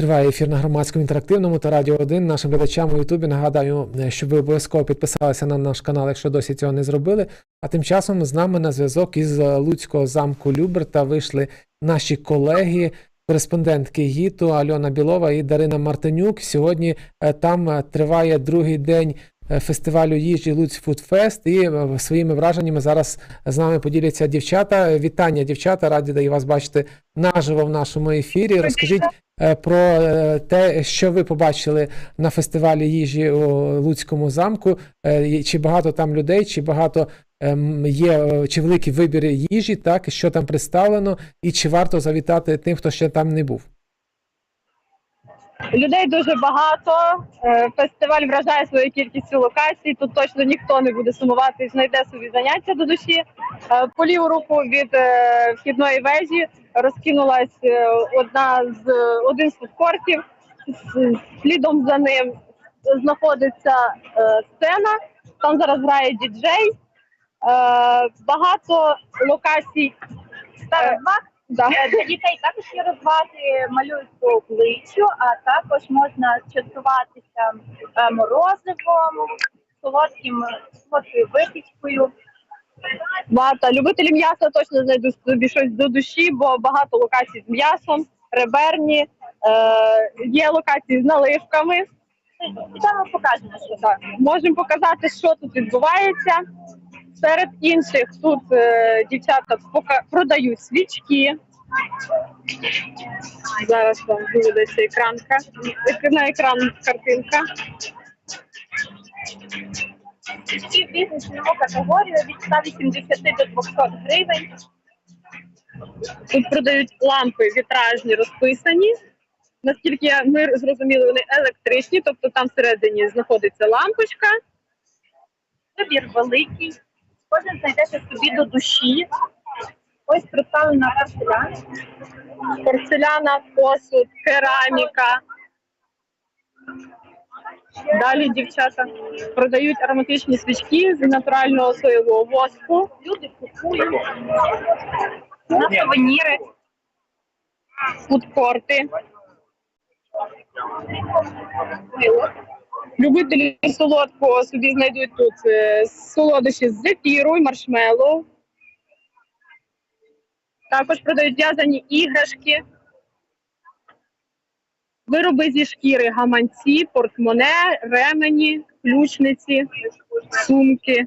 Триває ефір на громадському інтерактивному та радіо 1. Нашим глядачам у Ютубі нагадаю, е, щоб ви обов'язково підписалися на наш канал, якщо досі цього не зробили. А тим часом з нами на зв'язок із е, Луцького замку Люберта вийшли наші колеги, кореспондентки ГІТу Альона Білова і Дарина Мартинюк. Сьогодні е, там триває другий день фестивалю їжі Луць Фудфест. І е, своїми враженнями зараз з нами поділяться дівчата. Е, Вітання, дівчата, раді да і вас бачити наживо в нашому ефірі. Розкажіть е, про е, те, що ви побачили на фестивалі їжі у Луцькому замку. Е, Чи багато там людей, чи багато ем, є, е, чи великий вибір їжі, так, що там представлено, і чи варто завітати тим, хто ще там не був? Людей дуже багато. Е, Фестиваль вражає своєю кількістю локацій. Тут точно ніхто не буде сумувати і знайде собі заняття до душі. Е, По ліву руку від е, вхідної вежі розкинулась е, одна з один з фудкортів. Слідом за ним знаходиться сцена. Там зараз грає діджей. Багато локацій. Е, Для дітей також є розваги, малюють по обличчю, а також можна частуватися е, морозивом, солодким солодкою випічкою. Багато любителі м'яса точно знайдуть собі щось до душі, бо багато локацій з м'ясом, реберні, е, є локації з наливками. Ідемо покажемо, що Так, можемо показати, що тут відбувається. Серед інших тут е, дівчата продають свічки. Зараз вам виведеться екранка. На екран картинка. Ці бізнес категорію від 180 до 200 гривень. Тут продають лампи вітражні розписані. Наскільки ми зрозуміли, вони електричні, тобто там всередині знаходиться лампочка. Вибір великий. Кожен знайде щось собі до душі. Ось представлена порцелян. порцеляна, посуд, кераміка. Далі дівчата продають ароматичні свічки з натурального соєвого воску. Люди купують на сувеніри. фудкорти. Любителі солодкого собі знайдуть тут е, солодощі з зефіру і маршмеллоу. Також продають в'язані іграшки, вироби зі шкіри, гаманці, портмоне, ремені, ключниці, сумки.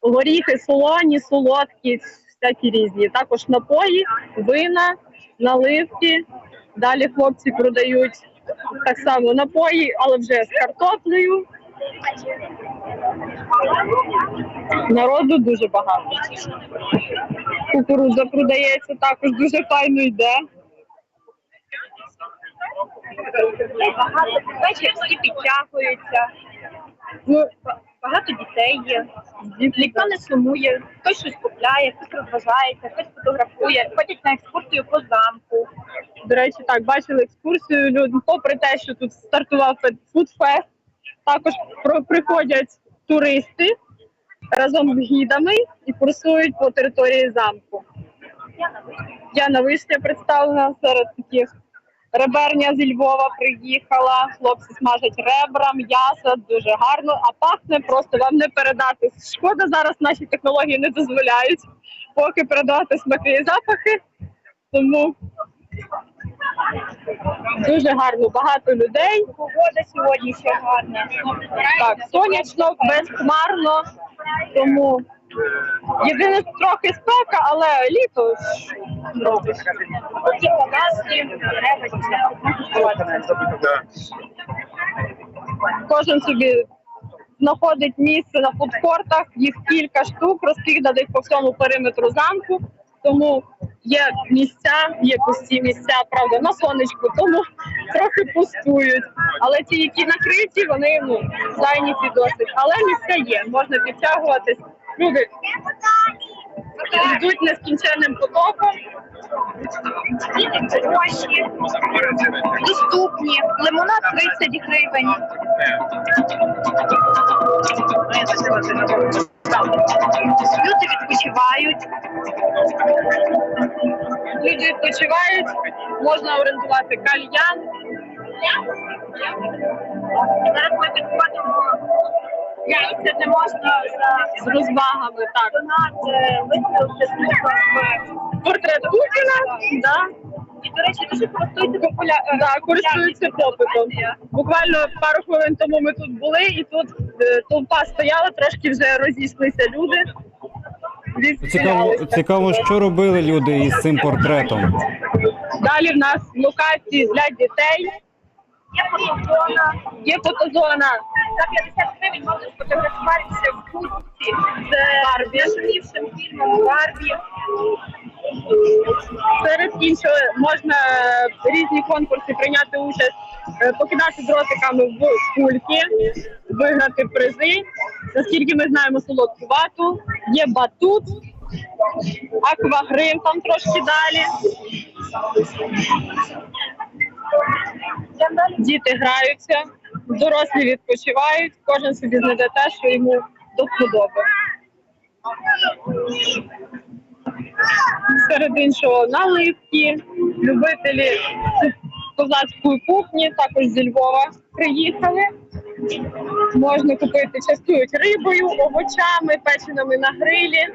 Горіхи солоні, солодкі, всякі різні. Також напої, вина, наливки. Далі хлопці продають так само напої, але вже з картоплею. Народу дуже багато. Кукурудза продається, також дуже файно йде. Багато всі підтягуються. Ну, багато дітей є. Ніхто не сумує, хтось щось купляє, хтось розважається, хтось фотографує, ходять на екскурсію по замку. До речі, так, бачили екскурсію. Люди, попри те, що тут стартував фудфест, також приходять туристи разом з гідами і курсують по території замку. Яна Вишня представлена серед таких. Реберня зі Львова приїхала, хлопці смажать ребра, м'ясо, дуже гарно, а пахне просто вам не передати. Шкода, зараз наші технології не дозволяють поки передавати смаки і запахи. Тому дуже гарно, багато людей. Погода сьогодні ще гарна. Так, сонячно, безхмарно. Тому єдине трохи спека, але літо робиш. Оті паласки, Кожен собі знаходить місце на фудкортах, їх кілька штук, розкиданих по всьому периметру замку. Тому є місця, є пусті місця, правда, на сонечку, тому трохи пустують. Але ті, які накриті, вони ну, зайняті досить. Але місця є, можна підтягуватись. Люди йдуть нескінченним потоком. Гроші доступні. Лимонад 30 гривень. Люди відпочивають. люди відпочивають, можна орендувати кальян. Зараз ми підходимо місце, де можна З розвагами, так. донати, виставити Портрет Путіна, да. І, до речі, дуже користується популя... Да, користуються попитом. Буквально пару хвилин тому ми тут були, і тут е, толпа стояла, трошки вже розійшлися люди. Цікаво, цікаво, що робили люди із цим портретом. Далі в нас локації для дітей. Є фотозона. Є фотозона За 50 гривень можна найживішим фільмом Барбі. Серед іншого можна різні конкурси прийняти участь, е, покидати дротиками в кульки, виграти призи. Наскільки ми знаємо солодку вату, є батут, аквагрим там трошки далі. Діти граються, дорослі відпочивають, кожен собі знайде те, що йому до вподоби. Серед іншого наливки, любителі козацької кухні, також зі Львова приїхали. Можна купити, частують рибою, овочами, печеними на грилі,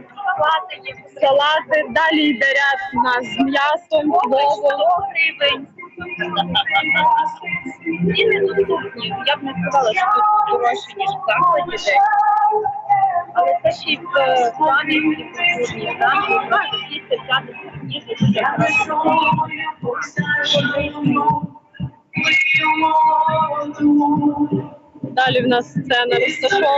салати. Далі йде ряд нас з м'ясом, доступні. Я б не сказала, що тут дорожче, ніж в закладі. Але це ще й в плані культурні, Далі в нас сцена розташована.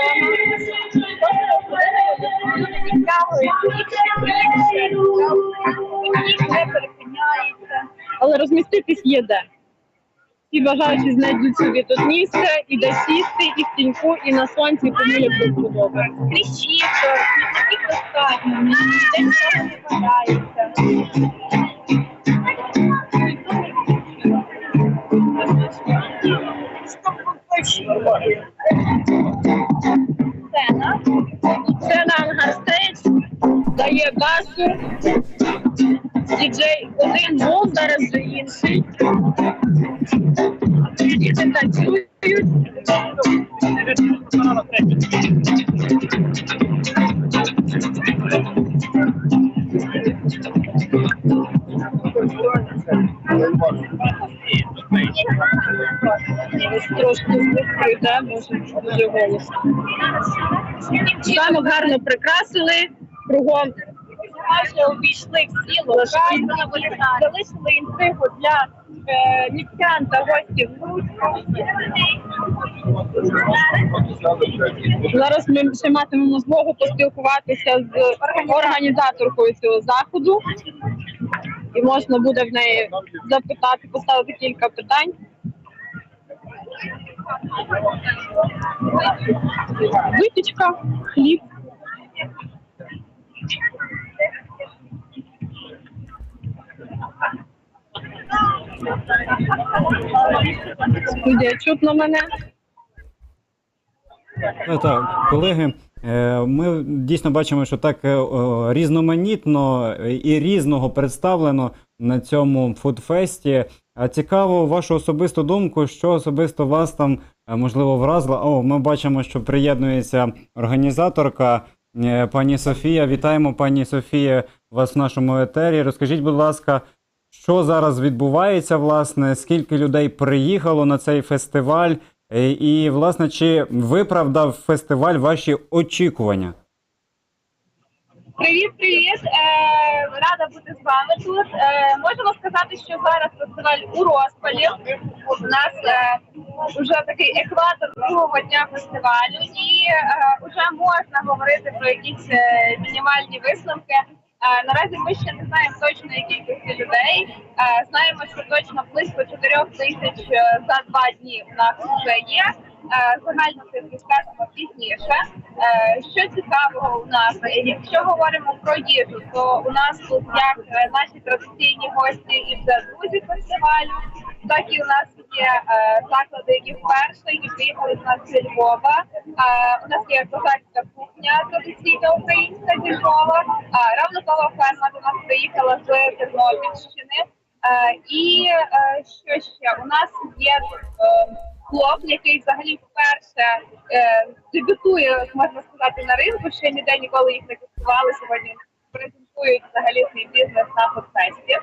Але розміститись є де. Всі бажаючі знайдуть собі тут місце, і де сісти, і в тіньку, і на сонці, кому як вподоби. Крізь чітко, таких достатньо, ніде нічого не валяється. Сцена. Це на ангар-стейдж дає басу. Діджей один був, зараз вже інший. Діти танцюють. Трошки звук йде, може дуже голосно. Замок гарно прикрасили, кругом майже обійшли всі локації, залишили інтригу для е, містян та гостів Зараз ми ще матимемо змогу поспілкуватися з організаторкою цього заходу, і можна буде в неї запитати, поставити кілька питань. Випічка, хліб. Студія чутно мене. Е, Так, колеги, е, ми дійсно бачимо, що так е, різноманітно і різного представлено на цьому фудфесті. А цікаво вашу особисту думку, що особисто вас там можливо вразило. О, ми бачимо, що приєднується організаторка пані Софія. Вітаємо, пані Софія, вас в нашому етері. Розкажіть, будь ласка, що зараз відбувається, власне, скільки людей приїхало на цей фестиваль, Е, і, власне, чи виправдав фестиваль ваші очікування? Привіт, привіт! Е, рада бути з вами тут. Е, можемо сказати, що зараз фестиваль у розпалі. У нас вже такий екватор другого дня фестивалю, і вже можна говорити про якісь мінімальні висновки. Е, наразі ми ще не знаємо точної кількості людей. Е, знаємо, що точно близько 4 тисяч е, за два дні в нас вже є. Загально це скажемо пізніше. Що цікавого у нас, якщо говоримо про їжу, то у нас тут як наші традиційні гості і це друзі фестивалю, так і у нас є е, заклади, які вперше які приїхали до нас зі Львова. Е, у нас є козацька кухня традиційна українська зі Львова. А равнокова ферма до нас приїхала з Тернопільщини. Е, і е, що ще? У нас є е, хлоп, який взагалі вперше е, дебютує, можна сказати, на ринку. Ще ніде ніколи їх не купували. Сьогодні презентують взагалі свій бізнес на фотфесті.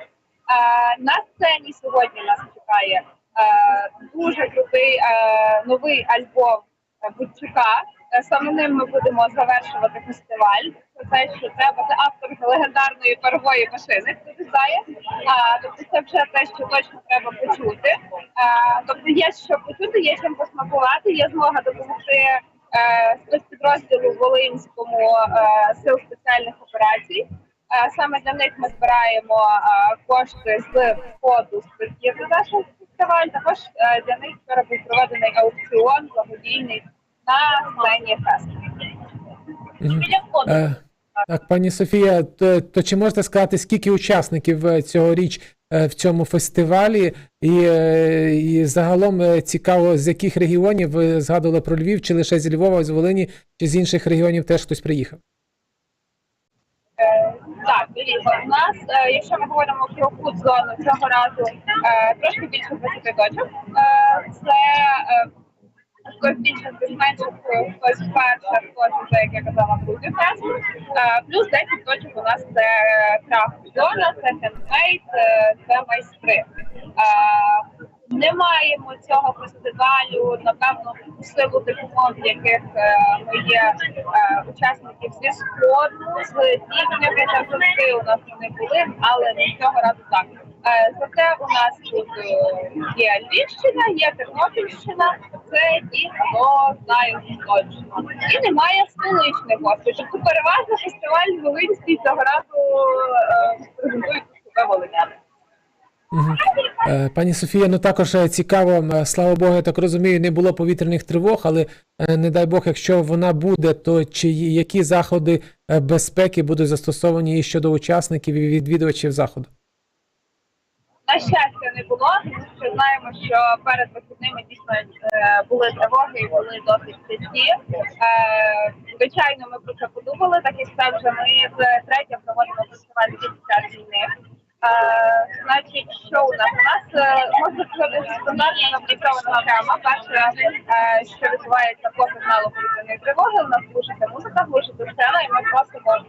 Е, на сцені сьогодні нас чекає е, дуже крутий е, новий альбом Будчука. Саме ним ми будемо завершувати фестиваль. Це те, що треба. Це автор легендарної парової машини, хто знає. А, тобто це вже те, що точно треба почути. Тобто є що почути, є чим посмакувати, є змога допомогти спецпідрозділу Волинському сил спеціальних операцій. Е, Саме для них ми збираємо е, кошти з входу спиртів на наш фестиваль. Також е, для них вчора був проведений аукціон благодійний на сцені фесту. Біля входу. Так, пані Софія, то, то чи можете сказати, скільки учасників цьогоріч в цьому фестивалі? І, і загалом цікаво, з яких регіонів ви згадували про Львів, чи лише зі Львова, з Волині, чи з інших регіонів теж хтось приїхав? Е, Так, дивіться, у нас, е, якщо ми говоримо про фуд-зону цього разу, е, трошки більше 20 точок. Е, Це е, хтось більше, менше, хтось як я казала, буде фест. Е, Плюс 10 точок у нас це крафт-зона, це хендмейд, е, це майстри. Е, Не маємо цього фестивалю, напевно, у силу тих умов, в яких е, ми є е, учасників зі сходу, з півдня, де завжди у нас вони були, але цього разу так. Е, Зате у нас тут є Львівщина, є Тернопільщина, це ті, хто знає точно. І немає столичних гостей. Тобто переважно фестиваль Волинський цього разу презентують себе волиняни. Е, Пані Софія, ну також е, цікаво, слава Богу, я так розумію, не було повітряних тривог, але е, не дай Бог, якщо вона буде, то чи які заходи е, безпеки будуть застосовані і щодо учасників і відвідувачів заходу? На щастя, не було, що знаємо, що перед вихідними дійсно е, були тривоги і були досить. Е, звичайно, ми про це подумали, так як це вже ми втретє проводимо фестиваль під час війни. Значить, що у нас? У нас е, можна сказати стандартна напрацьована схема. Перше, е, що відбувається по сигналу повітряної тривоги, у нас глушиться музика, глушиться сцена, і ми просимо е,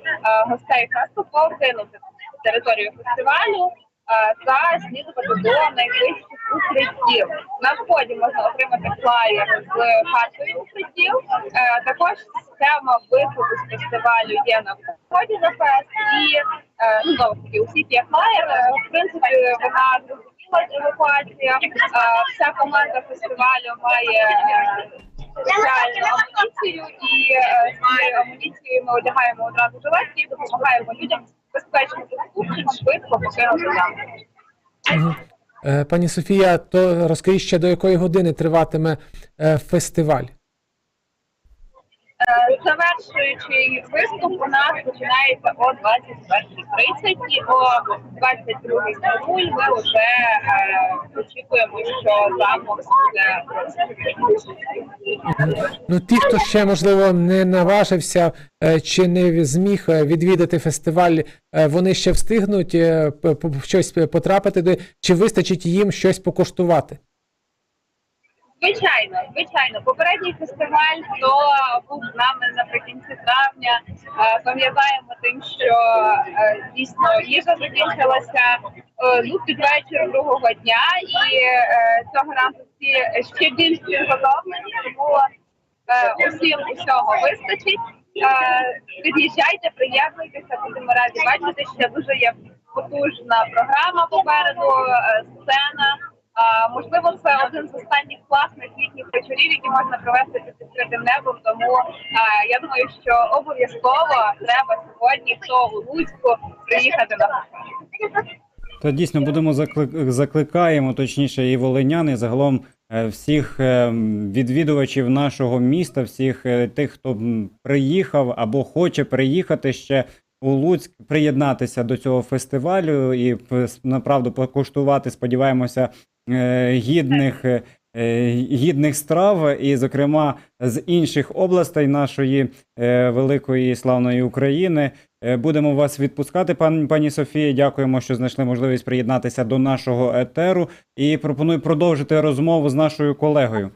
гостей фесту покинути територію фестивалю та слідувати до найближчих укриттів. На вході можна отримати флаєр з картою укриттів. Е, Також схема виходу з фестивалю є на вході на фест і е, знову таки, у всіх є флаєр. Е, В принципі, вона зрозуміла евакуація. Вся команда фестивалю має спеціальну амуніцію, і з цією амуніцією ми одягаємо одразу жилетки і допомагаємо людям безпечно швидко покинути замок. Е, Пані Софія, то розкажіть ще до якої години триватиме е, фестиваль? Е, Завершуючий виступ у нас починається о 21.30 і о 22.00 ми вже е, очікуємо, що замок буде. Ну, ті, хто ще можливо не наважився е, чи не зміг відвідати фестиваль, вони ще встигнуть щось потрапити, чи вистачить їм щось покуштувати? Звичайно, звичайно, попередній фестиваль, хто був з нами наприкінці травня, е, пам'ятаємо тим, що е, дійсно їжа закінчилася е, ну, під вечір другого дня, і е, цього разу всі ще більш підготовлені, тому е, усім усього вистачить. Е, Під'їжджайте, приєднуйтеся, будемо раді бачити. Ще дуже є потужна програма попереду, е, сцена. Можливо, це один з останніх класних літніх вечорів, які можна провести під відкритим небом. Тому я думаю, що обов'язково треба сьогодні, хто у Луцьку, приїхати на фестиваль. То дійсно будемо заклик... закликаємо, точніше, і волинян, і загалом е, всіх е, відвідувачів нашого міста, всіх е, тих, хто приїхав або хоче приїхати ще у Луцьк, приєднатися до цього фестивалю і направду покуштувати, сподіваємося, гідних. е, е, Гідних страв, і, зокрема, з інших областей нашої е, великої славної України. Е, Будемо вас відпускати, пан, пані Софії. Дякуємо, що знайшли можливість приєднатися до нашого етеру. І пропоную продовжити розмову з нашою колегою.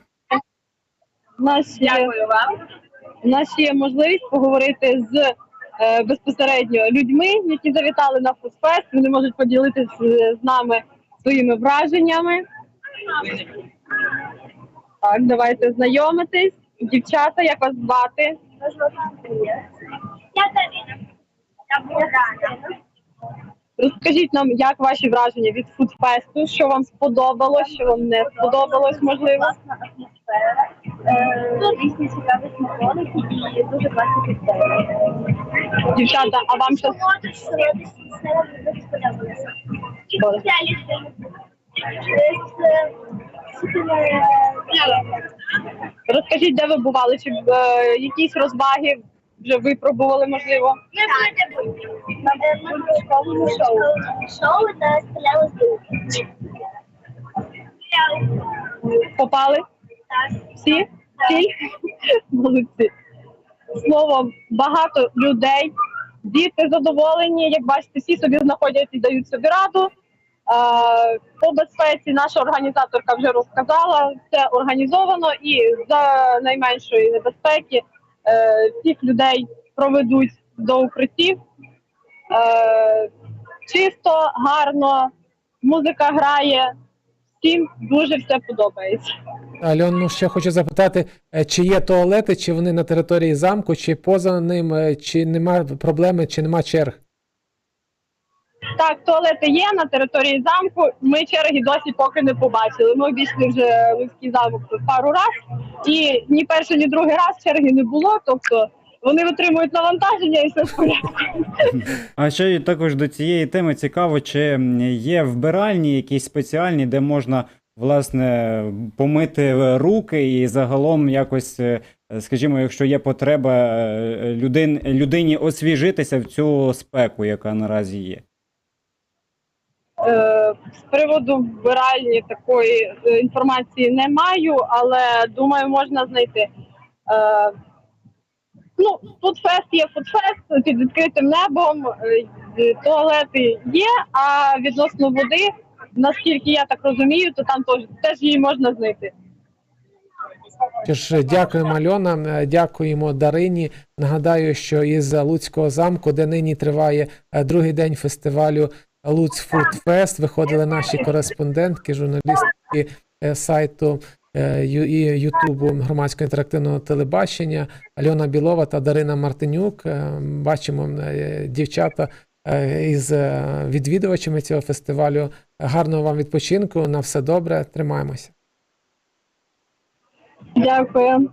У нас є, вам. у нас є можливість поговорити з е, безпосередньо людьми, які завітали на фудфест. Вони можуть поділитися з нами своїми враженнями. Так, давайте знайомитись. Дівчата, як вас звати? Я Дарина. Я Богдана. Розкажіть нам, як ваші враження від фудфесту, що вам сподобалось, що вам не сподобалось, можливо. Класна атмосфера. Е, Тут різні цікаві смаколики і дуже класні підтримки. Дівчата, а вам. І коктейлі. Супер. розкажіть, де ви бували? Чи е, якісь розваги вже випробували, можливо? Ми будемо на школу шоу. Шоу та стріляли з. Попали? Всі? Всі? Молодці. Словом, багато людей, діти задоволені, як бачите, всі собі знаходять і дають собі раду. Е, По безпеці наша організаторка вже розказала, все організовано і за найменшої небезпеки е, всіх людей проведуть до укриттів. Е, Чисто, гарно, музика грає, всім дуже все подобається. Альон, ну ще хочу запитати, е, чи є туалети, чи вони на території замку, чи поза ним, е, чи нема проблеми, чи нема черг? Так, туалети є на території замку. Ми черги досі поки не побачили. Ми обійшли вже Луцький замок пару раз, і ні перший, ні другий раз черги не було. Тобто вони витримують навантаження і все в порядку. А ще й також до цієї теми цікаво, чи є вбиральні якісь спеціальні, де можна власне помити руки і загалом якось, е, скажімо, якщо є потреба е, людин, людині освіжитися в цю спеку, яка наразі є. Е, З приводу вбиральні такої е, інформації не маю, але думаю, можна знайти. Е, Ну, фудфест є фудфест під відкритим небом, е, туалети є, а відносно води, наскільки я так розумію, то там теж, теж її можна знайти. Ж, дякуємо, Альона, е, дякуємо Дарині. Нагадаю, що із Луцького замку, де нині триває е, другий день фестивалю Луць Фуд Фест, виходили наші кореспондентки, журналістки е, сайту і Ютубу громадського інтерактивного телебачення Альона Білова та Дарина Мартинюк. Бачимо дівчата із відвідувачами цього фестивалю. Гарного вам відпочинку, на все добре, тримаємося. Дякую.